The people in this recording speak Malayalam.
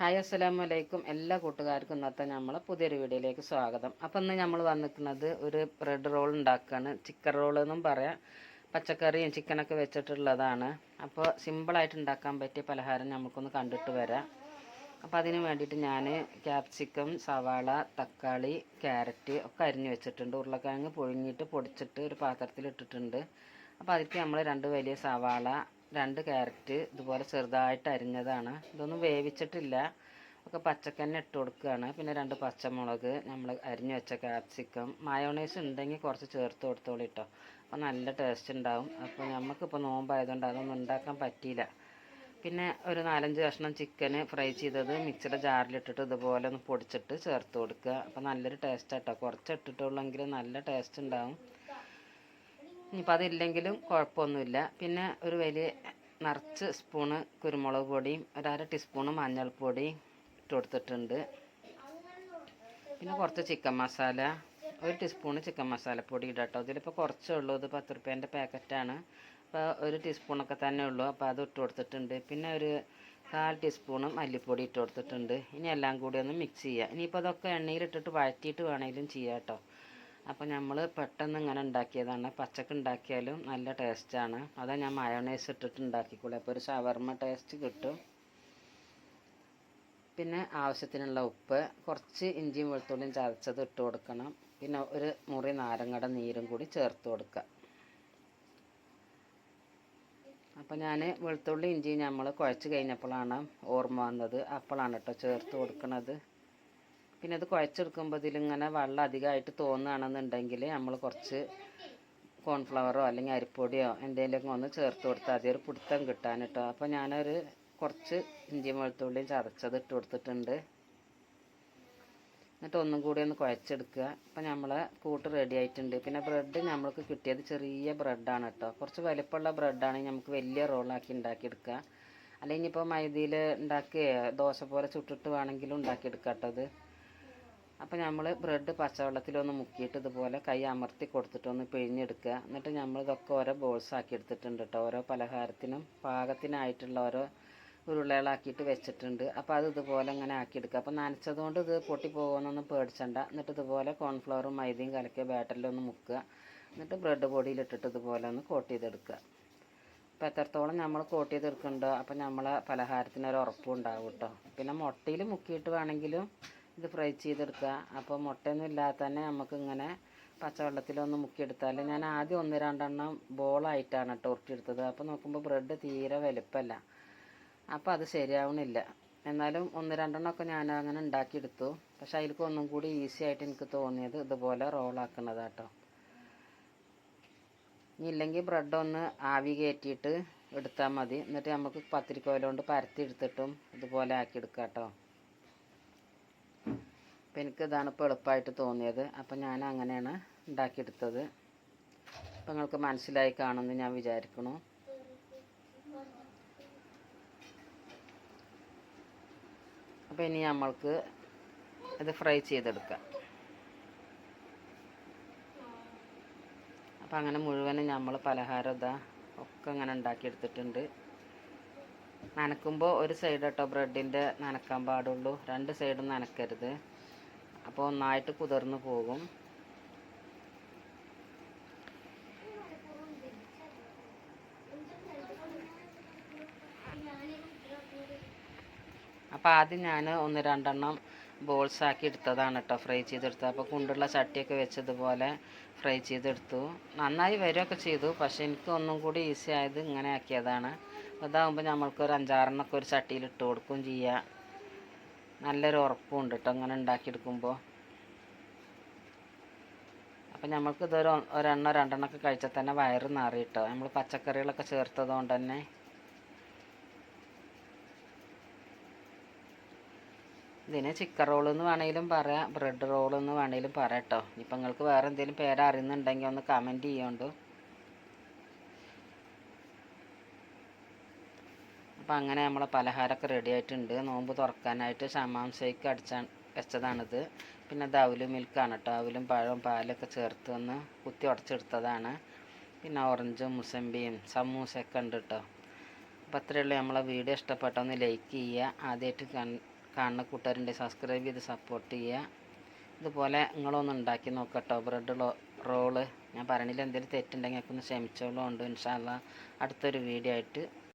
ഹായ് അസ്സലാമു അലൈക്കും എല്ലാ കൂട്ടുകാർക്കും ഇന്നത്തെ നമ്മൾ പുതിയൊരു വീഡിയോയിലേക്ക് സ്വാഗതം. അപ്പം ഇന്ന് നമ്മൾ വന്നിരിക്കുന്നത് ഒരു ബ്രെഡ് റോൾ ഉണ്ടാക്കുകയാണ് ചിക്കൻ റോൾ എന്നും പറയാം. പച്ചക്കറിയും ചിക്കനൊക്കെ വെച്ചിട്ടുള്ളതാണ്. അപ്പോൾ സിമ്പിളായിട്ട് ഉണ്ടാക്കാൻ പറ്റിയ പലഹാരം നമുക്കൊന്ന് കണ്ടിട്ട് വരാം. അപ്പോൾ അതിന് വേണ്ടിയിട്ട് ഞാൻ ക്യാപ്സിക്കം സവാള തക്കാളി ക്യാരറ്റ് ഒക്കെ അരിഞ്ഞ് വെച്ചിട്ടുണ്ട്. ഉരുളക്കിഴങ്ങ് പുഴുങ്ങിയിട്ട് പൊടിച്ചിട്ട് ഒരു പാത്രത്തിൽ ഇട്ടിട്ടുണ്ട് അപ്പോൾ അതിലേക്ക് നമ്മൾ രണ്ട് വലിയ സവാള രണ്ട് ക്യാരറ്റ് ഇതുപോലെ ചെറുതായിട്ട് അരിഞ്ഞതാണ്. ഇതൊന്നും വേവിച്ചിട്ടില്ല. ഒക്കെ പച്ചക്കന്നെ ഇട്ട് കൊടുക്കുകയാണ്. പിന്നെ രണ്ട് പച്ചമുളക് നമ്മൾ അരിഞ്ഞു വെച്ച ക്യാപ്സിക്കം മയോണൈസ് ഉണ്ടെങ്കിൽ കുറച്ച് ചേർത്ത് കൊടുത്തോളൂ കേട്ടോ അപ്പോൾ നല്ല ടേസ്റ്റ് ഉണ്ടാവും. അപ്പോൾ നമുക്കിപ്പോൾ നോമ്പായതുകൊണ്ട് അതൊന്നും ഉണ്ടാക്കാൻ പറ്റിയില്ല. പിന്നെ ഒരു നാലഞ്ച് കഷ്ണം ചിക്കന് ഫ്രൈ ചെയ്തത് മിക്സിയുടെ ജാറിലിട്ടിട്ട് ഇതുപോലെ ഒന്ന് പൊടിച്ചിട്ട് ചേർത്ത് കൊടുക്കുക. അപ്പോൾ നല്ലൊരു ടേസ്റ്റ് ആട്ടോ. കുറച്ച് ഇട്ടിട്ടുള്ളെങ്കിൽ നല്ല ടേസ്റ്റ് ഉണ്ടാവും. ഇനിയിപ്പോൾ അതില്ലെങ്കിലും കുഴപ്പമൊന്നുമില്ല. പിന്നെ ഒരു വലിയ നിറച്ച് സ്പൂണ് കുരുമുളക് പൊടിയും ഒരു അര ടീസ്പൂണ് മഞ്ഞൾപ്പൊടി ഇട്ട് കൊടുത്തിട്ടുണ്ട്. പിന്നെ കുറച്ച് ചിക്കൻ മസാല ഒരു ടീസ്പൂണ് ചിക്കൻ മസാലപ്പൊടി ഇടാം കേട്ടോ. ഇതിലിപ്പോൾ കുറച്ചേ ഉള്ളൂ. ഇത് പത്ത് റുപ്യേന്റെ പാക്കറ്റാണ്. അപ്പോൾ ഒരു ടീസ്പൂണൊക്കെ തന്നെ ഉള്ളൂ. അപ്പോൾ അത് ഇട്ട് കൊടുത്തിട്ടുണ്ട്. പിന്നെ ഒരു കാൽ ടീസ്പൂണ് മല്ലിപ്പൊടി ഇട്ട് കൊടുത്തിട്ടുണ്ട്. ഇനി എല്ലാം കൂടി ഒന്ന് മിക്സ് ചെയ്യുക ഇനിയിപ്പോൾ അതൊക്കെ എണ്ണയിലിട്ടിട്ട് വഴറ്റിയിട്ട് വേണമെങ്കിലും ചെയ്യാം കേട്ടോ. അപ്പോൾ നമ്മൾ പെട്ടെന്ന് ഇങ്ങനെ ഉണ്ടാക്കിയതാണ്. പച്ചക്ക് ഉണ്ടാക്കിയാലും നല്ല ടേസ്റ്റാണ് അതാ ഞാൻ മയോണൈസ് ഇട്ടിട്ട് ഉണ്ടാക്കിക്കൂടെ അപ്പോൾ ഒരു ഷവർമ ടേസ്റ്റ് കിട്ടും. പിന്നെ ആവശ്യത്തിനുള്ള ഉപ്പ് കുറച്ച് ഇഞ്ചിയും വെളുത്തുള്ളിയും ചതച്ചത് ഇട്ട് കൊടുക്കണം. പിന്നെ ഒരു മുറി നാരങ്ങയുടെ നീരും കൂടി ചേർത്ത് കൊടുക്കുക. അപ്പോൾ ഞാൻ വെളുത്തുള്ളി ഇഞ്ചി നമ്മൾ കുഴച്ച് കഴിഞ്ഞപ്പോഴാണ് ഓർമ്മ വന്നത്. അപ്പോഴാണ് കേട്ടോ ചേർത്ത് കൊടുക്കണത്. പിന്നെ ഇത് കുഴച്ചെടുക്കുമ്പോൾ ഇതിലിങ്ങനെ വെള്ളം അധികമായിട്ട് തോന്നുകയാണെന്നുണ്ടെങ്കിൽ നമ്മൾ കുറച്ച് കോൺഫ്ലവറോ അല്ലെങ്കിൽ അരിപ്പൊടിയോ എന്തെങ്കിലും ഒന്ന് ചേർത്ത് കൊടുത്താൽ മതി. ഒരു പിടുത്തം കിട്ടാൻ കേട്ടോ. അപ്പോൾ ഞാനൊരു കുറച്ച് ഇഞ്ചി വെളുത്തുള്ളിയും ചതച്ചത് ഇട്ട് കൊടുത്തിട്ടുണ്ട്. എന്നിട്ട് ഒന്നും കൂടി ഒന്ന് കുഴച്ചെടുക്കുക. അപ്പം നമ്മളെ കൂട്ട് റെഡി ആയിട്ടുണ്ട്. പിന്നെ ബ്രെഡ് നമ്മൾക്ക് കിട്ടിയത് ചെറിയ ബ്രെഡാണ് കേട്ടോ. കുറച്ച് വലിപ്പമുള്ള ബ്രെഡാണെങ്കിൽ നമുക്ക് വലിയ റോളാക്കി ഉണ്ടാക്കിയെടുക്കുക. അല്ലെങ്കിൽ ഇപ്പോൾ മൈദയിൽ ഉണ്ടാക്കിയ ദോശ പോലെ ചുട്ടിട്ട് വേണമെങ്കിലും ഉണ്ടാക്കിയെടുക്കാം കേട്ടോ അത്. അപ്പോൾ നമ്മൾ ബ്രെഡ് പച്ചവെള്ളത്തിലൊന്ന് മുക്കിയിട്ട് ഇതുപോലെ കൈ അമർത്തി കൊടുത്തിട്ടൊന്ന് പിഴിഞ്ഞെടുക്കുക. എന്നിട്ട് നമ്മൾ ഇതൊക്കെ ഓരോ ബോൾസ് ആക്കി എടുത്തിട്ടുണ്ട് കേട്ടോ ഓരോ പലഹാരത്തിനും പാകത്തിനായിട്ടുള്ള ഓരോ ഉരുളകളാക്കിയിട്ട് വെച്ചിട്ടുണ്ട്. അപ്പോൾ അത് ഇതുപോലെ ഇങ്ങനെ ആക്കിയെടുക്കുക. അപ്പോൾ നനച്ചതുകൊണ്ട് ഇത് പൊട്ടി പോകുമെന്നൊന്നും പേടിച്ചണ്ട. എന്നിട്ട് ഇതുപോലെ കോൺഫ്ലവറും മൈദയും കലക്കിയ ബാറ്ററിലൊന്ന് മുക്കുക. എന്നിട്ട് ബ്രെഡ് പൊടിയിലിട്ടിട്ട് ഇതുപോലെ ഒന്ന് കോട്ട് ചെയ്തെടുക്കുക. അപ്പോൾ എത്രത്തോളം നമ്മൾ കോട്ട് ചെയ്തെടുക്കുന്നുണ്ടോ അപ്പോൾ നമ്മളെ പലഹാരത്തിന് ഒരു ഉറപ്പും ഉണ്ടാവും കേട്ടോ പിന്നെ മുട്ടയിൽ മുക്കിയിട്ട് വേണമെങ്കിലും ഇത് ഫ്രൈ ചെയ്തെടുക്കുക. അപ്പോൾ മുട്ടയൊന്നും ഇല്ലാതെ തന്നെ നമുക്ക് ഇങ്ങനെ പച്ചവെള്ളത്തിലൊന്ന് മുക്കിയെടുത്താൽ ഞാൻ ആദ്യം ഒന്ന് രണ്ടെണ്ണം ബോളായിട്ടാണ് കേട്ടോ ഉരുട്ടിയെടുത്തത്. അപ്പോൾ നോക്കുമ്പോൾ ബ്രെഡ് തീരെ വലുപ്പമല്ല അപ്പോൾ അത് ശരിയാവണില്ല. എന്നാലും ഒന്ന് രണ്ടെണ്ണമൊക്കെ ഞാൻ അങ്ങനെ ഉണ്ടാക്കിയെടുത്തു. പക്ഷെ അതിലേക്ക് ഒന്നും കൂടി ഈസി ആയിട്ട് എനിക്ക് തോന്നിയത് ഇതുപോലെ റോളാക്കണത് കേട്ടോ. ഇനി ഇല്ലെങ്കിൽ ബ്രെഡ് ഒന്ന് ആവി കയറ്റിയിട്ട് എടുത്താൽ മതി. എന്നിട്ട് നമുക്ക് പത്തിരിക്കോല കൊണ്ട് പരത്തി എടുത്തിട്ടും ഇതുപോലെ ആക്കി ആക്കിയെടുക്കാം കേട്ടോ. അപ്പം എനിക്ക് ഇതാണ് ഇപ്പോൾ എളുപ്പമായിട്ട് തോന്നിയത്. അപ്പം ഞാൻ അങ്ങനെയാണ് ഉണ്ടാക്കിയെടുത്തത്. അപ്പം നിങ്ങൾക്ക് മനസ്സിലായി കാണുമെന്ന് ഞാൻ വിചാരിക്കണു അപ്പോൾ ഇനി നമ്മൾക്ക് ഇത് ഫ്രൈ ചെയ്തെടുക്കാം. അപ്പം അങ്ങനെ മുഴുവനും നമ്മൾ പലഹാരം ഇതാ ഒക്കെ അങ്ങനെ ഉണ്ടാക്കിയെടുത്തിട്ടുണ്ട്. നനക്കുമ്പോൾ ഒരു സൈഡ് കേട്ടോ ബ്രെഡിന്റെ നനക്കാൻ പാടുള്ളൂ. രണ്ട് സൈഡും നനക്കരുത്. അപ്പോൾ ഒന്നായിട്ട് കുതിർന്ന് പോകും. അപ്പോൾ ആദ്യം ഞാൻ ഒന്ന് രണ്ടെണ്ണം ബോൾസ് ആക്കി എടുത്തതാണ് കേട്ടോ ഫ്രൈ ചെയ്തെടുത്തത്. അപ്പോൾ കുണ്ടുള്ള ചട്ടിയൊക്കെ വെച്ചതുപോലെ ഫ്രൈ ചെയ്തെടുത്തു. നന്നായി വരികയൊക്കെ ചെയ്തു. പക്ഷേ എനിക്ക് ഒന്നും കൂടി ഈസി ആയത് ഇങ്ങനെ ആക്കിയതാണ്. അതാകുമ്പോൾ നമ്മൾക്ക് ഒരു അഞ്ചാറെണ്ണമൊക്കെ ഒരു ചട്ടിയിൽ ഇട്ട് കൊടുക്കും ചെയ്യാം. നല്ലൊരു ഉറപ്പും ഉണ്ട് കേട്ടോ അങ്ങനെ ഉണ്ടാക്കിയെടുക്കുമ്പോൾ അപ്പം നമ്മൾക്ക് ഇതൊരു ഒരെണ്ണോ രണ്ടെണ്ണമൊക്കെ കഴിച്ചാൽ തന്നെ വയറ് നിറയും കേട്ടോ നമ്മൾ പച്ചക്കറികളൊക്കെ ചേർത്തത് കൊണ്ട് തന്നെ. ഇതിന് ചിക്കൻ റോൾ എന്ന് വേണമെങ്കിലും പറയാം ബ്രെഡ് റോൾ എന്ന് വേണമെങ്കിലും പറയാം കേട്ടോ ഇപ്പം നിങ്ങൾക്ക് വേറെ എന്തെങ്കിലും പേര് അറിയുന്നുണ്ടെങ്കിൽ ഒന്ന് കമന്റ് ചെയ്യുന്നുണ്ട് അപ്പം അങ്ങനെ നമ്മളെ പലഹാരമൊക്കെ റെഡി ആയിട്ടുണ്ട്. നോമ്പ് തുറക്കാനായിട്ട് ഷമാം ഷേക്ക് വെച്ചതാണിത്. പിന്നെ ഇത് അവൽ മിൽക്കാണ് കേട്ടോ അവലും പഴവും പാലൊക്കെ ചേർത്ത് ഒന്ന് കുത്തി ഉടച്ചെടുത്തതാണ്. പിന്നെ ഓറഞ്ചും മുസമ്പിയും സമൂസയൊക്കെ ഉണ്ട് കേട്ടോ അപ്പോൾ അത്രയേ ഉള്ളൂ. നമ്മളെ വീഡിയോ ഇഷ്ടപ്പെട്ടൊന്ന് ലൈക്ക് ചെയ്യുക. ആദ്യമായിട്ട് കാണുന്ന കൂട്ടുകാരുണ്ട് സബ്സ്ക്രൈബ് ചെയ്ത് സപ്പോർട്ട് ചെയ്യുക. ഇതുപോലെ നിങ്ങളൊന്ന് ഉണ്ടാക്കി നോക്കട്ടോ ബ്രെഡ് റോൾ ഞാൻ പറയണില്ല എന്തെങ്കിലും തെറ്റുണ്ടെങ്കിൽ ഒക്കെ ഒന്ന് ക്ഷമിച്ചോളൂ. ഉണ്ട് ഇൻഷാല്ല അടുത്തൊരു വീഡിയോ ആയിട്ട്